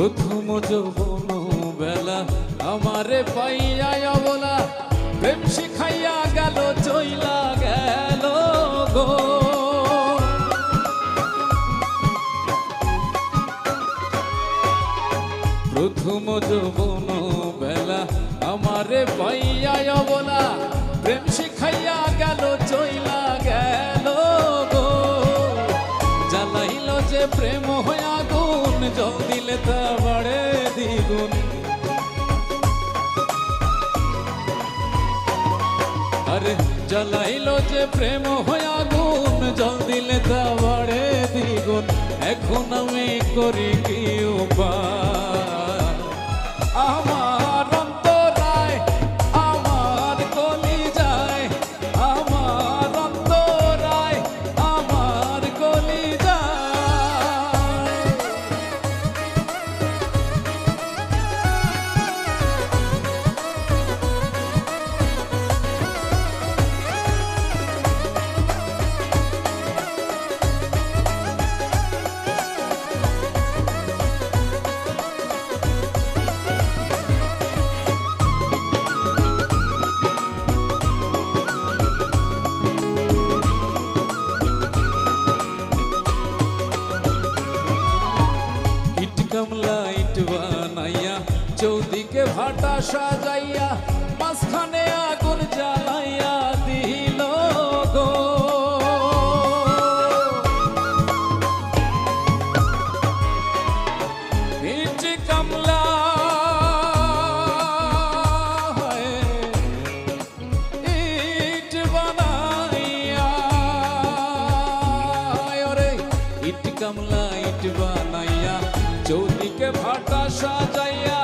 প্রথম যৌবন বেলা আমারে পাইয়া অবলা, প্রেম শিখাইয়া গেল, চইলা গেল গো। প্রথম যৌবন বেলা আমারে পাইয়া অবলা, প্রেম শিখাইয়া গেল, চইলা গেল গো। জ্বালাইল যে প্রেম হয়ে আগুন জল দিলে তা বাড়ে দ্বিগুণ আরে জ্বালাইলো যে প্রেম হয়ে আগুন জল দিলে তা বাড়ে দ্বিগুণ এখন আমি করি কি ইট কামলা ইট বানাইয়া, চৌদিকে ভাটা সাজাইয়া, মাঝখানে আগুন জ্বালাইয়া দিল গো। ইট কামলা ইট বানাইয়া ইট কামলা। সাজাইয়া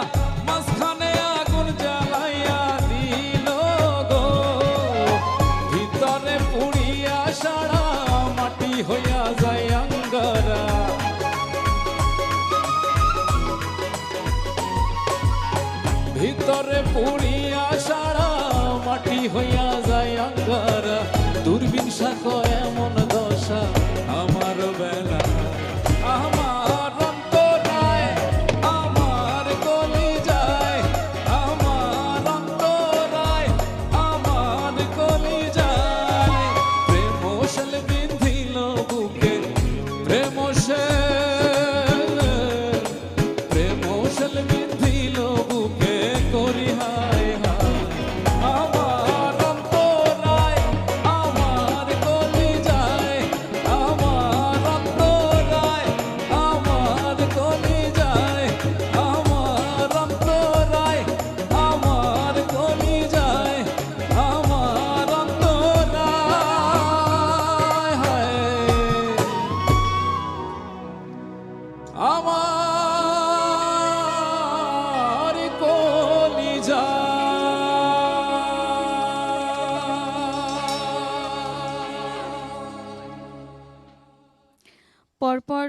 মাঝখানে আগুন জ্বালাইয়া দিল গো। ভিতরে পুড়িয়া সারা মাটি হইয়া যায় আঙ্গারা। ভিতরে পুড়িয়া সারা মাটি হইয়া প্রেম পরপর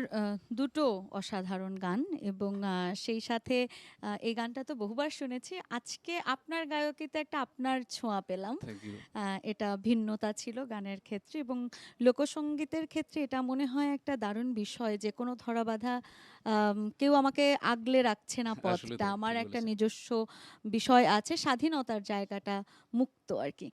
দুটো অসাধারণ গান এবং সেই সাথে এই গানটা তো বহুবার শুনেছি। আজকে আপনার গায়কিতে একটা আপনার ছোঁয়া পেলাম। এটা ভিন্নতা ছিল গানের ক্ষেত্রে এবং লোকসঙ্গীতের ক্ষেত্রে এটা মনে হয় একটা দারুণ বিষয় যে কোনো ধরাবাধা কেউ আমাকে আগলে রাখছে না পথটা। আমার একটা নিজস্ব বিষয় আছে স্বাধীনতার জায়গাটা মুক্ত আর কি।